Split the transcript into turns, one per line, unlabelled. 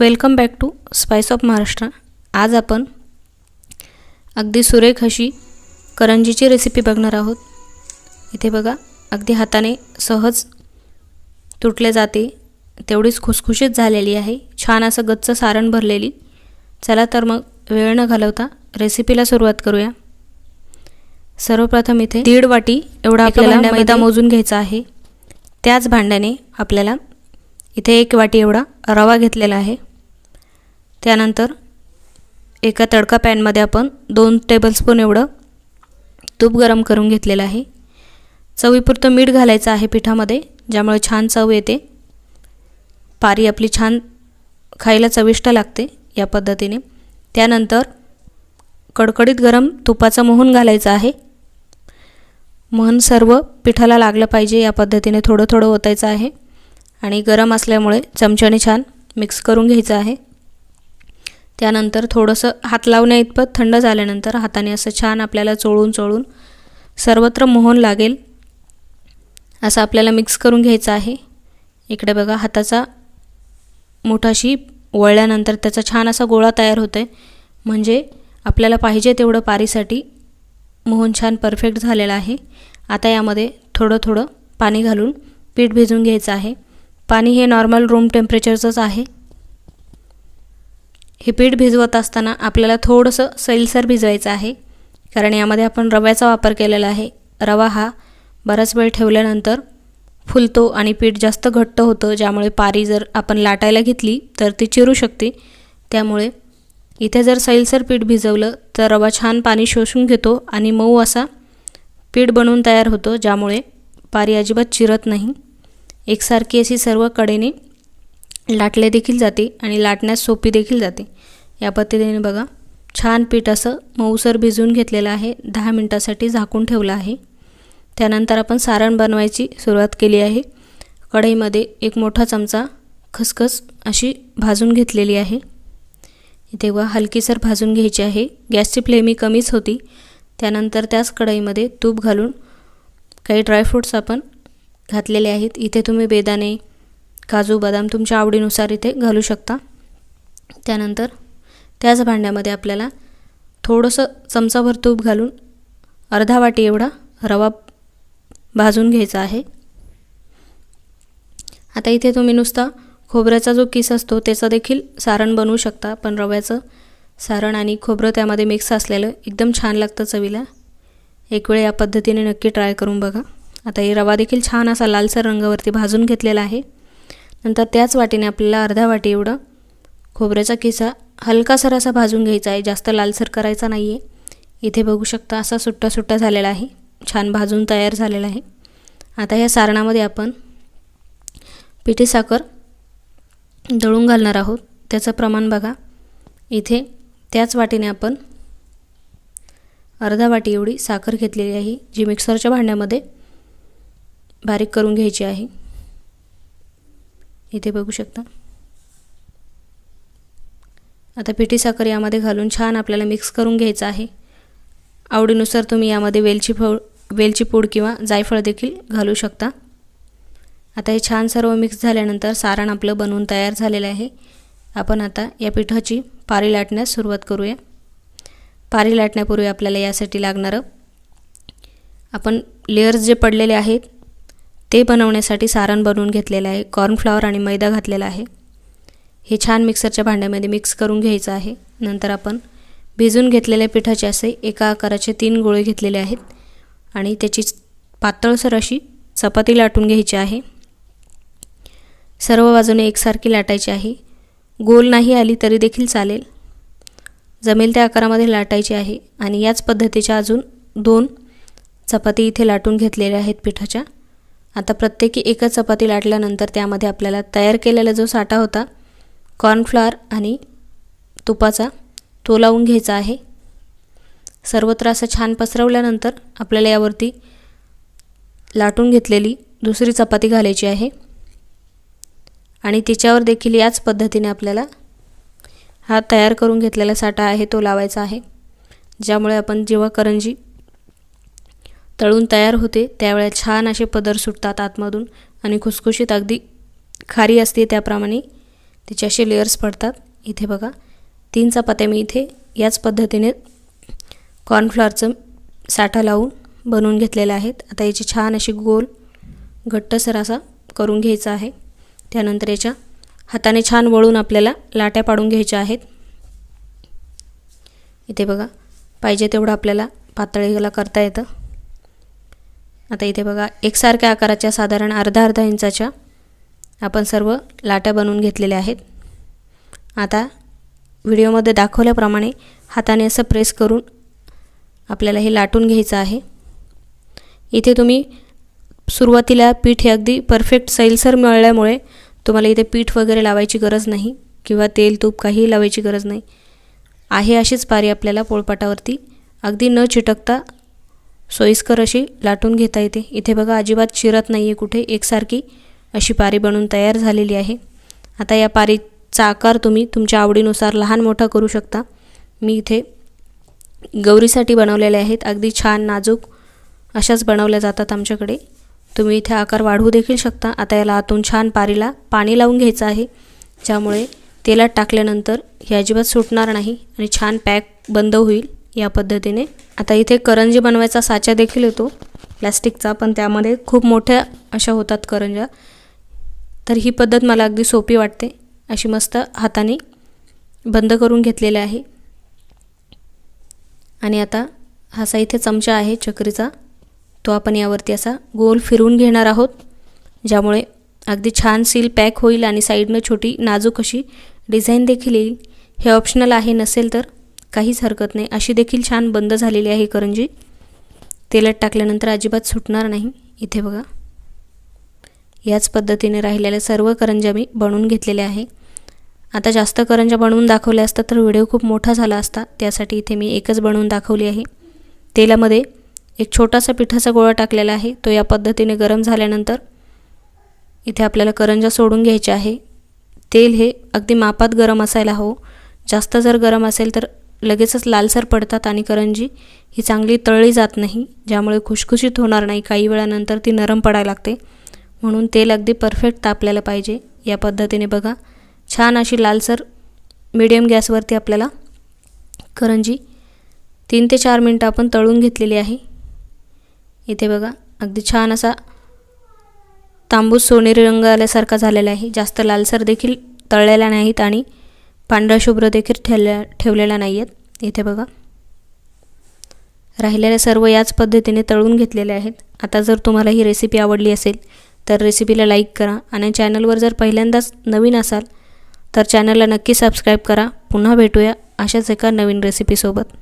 Welcome back to spice of Maharashtra. आज आपण अगदी सुरेख अशी करंजीची रेसिपी बघणार आहोत. इथे बघा अगदी हाताने सहज तुटले जाते. तेवढीच खुसखुशीत झालेली आहे. छान असं गच्च सारण भरलेली. चला तर मग वेळ न घालवता रेसिपीला सुरुवात करूया. सर्वप्रथम इथे दीड वाटी एवढा आपल्याला मैदा मोजून घ्यायचा आहे. त्याच भांड्याने आपल्याला इथे एक वाटी एवढा रवा घेतलेला आहे. त्यानंतर एका तडका पॅनमध्ये आपण दोन टेबलस्पून एवढं तूप गरम करून घेतलेलं आहे. चवीपुरतं मीठ घालायचं आहे पिठामध्ये ज्यामुळे छान चव येते. पारी आपली छान खायला चविष्ट लागते या पद्धतीने. त्यानंतर कडकडीत गरम तुपाचं मोहन घालायचं आहे. मोहन सर्व पिठाला लागलं पाहिजे या पद्धतीने थोडं थोडं ओतायचं आहे. आणि गरम असल्यामुळे चमच्याने छान मिक्स करून घ्यायचं आहे. त्यानंतर थोडंसं हात लावण्या इतपत थंड झाल्यानंतर हाताने असं छान आपल्याला चोळून चोळून सर्वत्र मोहन लागेल. असं आपल्याला मिक्स करून घ्यायचं आहे. इकडे बघा हाताचा मोठाशी वळल्यानंतर त्याचा छान असा गोळा तयार होतो आहे म्हणजे आपल्याला पाहिजे तेवढं पारीसाठी मोहन छान परफेक्ट झालेला आहे. आता यामध्ये थोडं थोडं पाणी घालून पीठ भिजून घ्यायचं आहे. पाणी हे नॉर्मल रूम टेम्परेचरचंच आहे. हे पीठ भिजवत असताना आपल्याला थोडंसं सैलसर भिजवायचं आहे कारण यामध्ये आपण रव्याचा वापर केलेला आहे. रवा हा बराच वेळ ठेवल्यानंतर फुलतो आणि पीठ जास्त घट्ट होतं ज्यामुळे पारी जर आपण लाटायला घेतली तर ती चिरू शकते. त्यामुळे इथे जर सैलसर पीठ भिजवलं तर रवा छान पाणी शोषून घेतो आणि मऊ असा पीठ बनवून तयार होतो ज्यामुळे पारी अजिबात चिरत नाही. एकसारखी अशी सर्व कडेने लाटले देखील जाते आणि लाटण्यास सोपी देखील जाते. या पद्धतीने बघा छान पीठ असं मऊसर भिजवून घेतलेलं आहे. दहा मिनटासाठी झाकून ठेवलं आहे. त्यानंतर आपण सारण बनवायची सुरुवात केली आहे. कढईमध्ये एक मोठा चमचा खसखस अशी भाजून घेतलेली आहे. तेव्हा हलकीसर भाजून घ्यायची आहे. गॅसची फ्लेमी कमीच होती. त्यानंतर त्याच कढईमध्ये तूप घालून काही ड्रायफ्रूट्स आपण घातलेले आहेत. इथे तुम्ही बेदाणे काजू बदाम तुमच्या आवडीनुसार इथे घालू शकता. त्यानंतर त्याच भांड्यामध्ये आपल्याला थोडंसं चमचाभर तूप घालून अर्धा वाटी एवढा रवा भाजून घ्यायचा आहे. आता इथे तुम्ही नुसता खोबऱ्याचा जो किस असतो त्याचं देखील सारण बनवू शकता पण रव्याचं सारण आणि खोबरं त्यामध्ये मिक्स असलेलं एकदम छान लागतं चवीला. एक वेळ या पद्धतीने नक्की ट्राय करून बघा. आता हे रवा देखील छान असा लालसर रंगावरती भाजून घेतलेला आहे. नंतर त्याच वाटीने आपल्याला अर्धा वाटी एवढं खोबऱ्याचा किसा हलकासर असा भाजून घ्यायचा आहे. जास्त लालसर करायचा नाही आहे इथे बघू शकता असा सुट्टा सुट्टा झालेला आहे. छान भाजून तयार झालेला आहे. आता या सारणामध्ये आपण पिठी साखर दळून घालणार आहोत. त्याचं प्रमाण बघा. इथे त्याच वाटीने आपण अर्धा वाटी एवढी साखर घेतलेली आहे जी मिक्सरच्या भांड्यामध्ये बारीक करून घ्यायची आहे. इथे बघू शकता. आता पिठी साखर यामध्ये घालून छान आपल्याला मिक्स करून घ्यायचं आहे. आवडीनुसार तुम्ही यामध्ये वेलची फळ वेलची पूड किंवा जायफळ देखील घालू शकता. आता हे छान सर्व मिक्स झाल्यानंतर सारण आपलं बनवून तयार झालेलं आहे. आपण आता या पिठाची पारी लाटण्यास सुरुवात करूया. पारी लाटण्यापूर्वी आपल्याला यासाठी लागणारं आपण लेयर्स जे पडलेले आहेत ते बनवण्यासाठी सारण बनवून घेतलेलं आहे कॉर्नफ्लॉवर आणि मैदा घातलेला आहे. हे छान मिक्सरच्या भांड्यामध्ये मिक्स करून घ्यायचं आहे. नंतर आपण भिजून घेतलेल्या पिठाचे असे एका आकाराचे तीन गोळे घेतलेले आहेत आणि त्याची पातळसर अशी चपाती लाटून घ्यायची आहे. सर्व बाजूने एकसारखी लाटायची आहे. गोल नाही आली तरी देखील चालेल. जमेल त्या आकारामध्ये लाटायची आहे आणि याच पद्धतीच्या अजून दोन चपाती इथे लाटून घेतलेल्या आहेत पिठाच्या. आता प्रत्येकी एकच चपाती लाटल्यानंतर त्यामध्ये आपल्याला तयार केलेला जो साठा होता कॉर्नफ्लॉवर आणि तुपाचा तो लावून घ्यायचा आहे. सर्वत्र असं छान पसरवल्यानंतर आपल्याला यावरती लाटून घेतलेली दुसरी चपाती घालायची आहे. आणि तिच्यावर देखील याच पद्धतीने आपल्याला हा तयार करून घेतलेला साठा आहे तो लावायचा आहे. ज्यामुळे आपण जेव्हा करंजी तळून तयार होते त्यावेळेला छान असे पदर सुटतात आतमधून आणि खुसखुशीत अगदी खारी असते त्याप्रमाणे तिचे असे लेयर्स पडतात. इथे बघा तीन चपात्या मी इथे याच पद्धतीने कॉर्नफ्लॉरचं साठा लावून बनवून घेतलेल्या आहेत. आता याची छान अशी गोल घट्टसर असा करून घ्यायचा आहे. त्यानंतर याच्या हाताने छान वळून आपल्याला लाट्या पाडून घ्यायच्या आहेत. इथे बघा पाहिजे तेवढं आपल्याला पातळीला करता येतं. आता इथे बघा एकसारख्या आकाराच्या साधारण अर्धा अर्धा इंचाच्या आपण सर्व लाट्या बनवून घेतलेल्या आहेत. आता व्हिडिओमध्ये दाखवल्याप्रमाणे हाताने असं प्रेस करून आपल्याला हे लाटून घ्यायचं आहे. इथे तुम्ही सुरुवातीला पीठ हे अगदी परफेक्ट सैलसर मिळाल्यामुळे तुम्हाला इथे पीठ वगैरे लावायची गरज नाही किंवा तेल तूप काहीही लावायची गरज नाही. आहे अशीच पारी आपल्याला पोळपाटावरती. अगदी न चिटकता सोयीस्कर अशी लाटून घेता येते. इथे बघा अजिबात चिरत नाही आहे कुठे. एकसारखी अशी पारी बनून तयार झालेली आहे. आता या पारीचा आकार तुम्ही तुमच्या आवडीनुसार लहान मोठा करू शकता. मी इथे गौरीसाठी बनवलेले आहेत. अगदी छान नाजूक अशाच बनवल्या जातात आमच्याकडे. तुम्ही इथे आकार वाढवू देखील शकता. आता याला आतून छान पारीला पाणी लावून घ्यायचं आहे. ज्यामुळे तेलात टाकल्यानंतर हे अजिबात सुटणार नाही आणि छान पॅक बंद होईल. या पद्धतीने. आता इथे करंजी बनवायचा साचा देखील येतो. प्लॅस्टिकचा पण त्यामध्ये खूप मोठ्या अशा होतात करंजा तर ही पद्धत मला अगदी सोपी वाटते. अशी मस्त हाताने बंद करून घेतलेले आहे. आणि आता हा असा इथे चमचा आहे चक्रीचा. तो आपण यावरती असा गोल फिरवून घेणार आहोत ज्यामुळे अगदी छान सील पॅक होईल आणि साईडनं छोटी नाजूक अशी डिझाईन देखील येईल. हे ऑप्शनल आहे नसेल तर. काहीच हरकत नाही. अशी देखील छान बंद झालेली आहे करंजी. तेलात टाकल्यानंतर अजिबात सुटणार नाही. इथे बघा. याच पद्धतीने राहिलेल्या सर्व करंज्या मी बनवून घेतलेल्या आहे. आता जास्त करंज्या बनवून दाखवल्या असतात तर व्हिडिओ खूप मोठा झाला असता. त्यासाठी इथे मी एकच बनवून दाखवली आहे. तेलामध्ये एक छोटासा पिठाचा गोळा टाकलेला आहे. तो या पद्धतीने गरम झाल्यानंतर इथे आपल्याला करंजा सोडून घ्यायचे आहे. तेल हे अगदी मापात गरम असायला हवं. जास्त जर गरम असेल तर लगेचच लालसर पडतात आणि करंजी ही चांगली तळली जात नाही ज्यामुळे खुशखुशीत होणार नाही. काही वेळानंतर ती नरम पडायला लागते. म्हणून तेल अगदी परफेक्ट तापलेलं पाहिजे. या पद्धतीने बघा. छान अशी लालसर मीडियम गॅसवरती आपल्याला करंजी तीन ते चार मिनटं आपण तळून घेतलेली आहे. इथे बघा. अगदी छान असा तांबूस सोनेरी रंग आल्यासारखा झालेला आहे. जास्त लालसर देखील तळलेल्या नाहीत आणि पांढरा शुभ्र देखील ठेवल्या ठेवलेला नाही आहेत इथे बघा. राहिलेल्या सर्व याच पद्धतीने तळून घेतलेले आहेत. आता जर तुम्हाला ही रेसिपी आवडली असेल तर रेसिपीला लाईक करा आणि चॅनलवर जर पहिल्यांदाच नवीन असाल तर चॅनलला नक्की सबस्क्राईब करा. पुन्हा भेटूया अशाच एका नवीन रेसिपीसोबत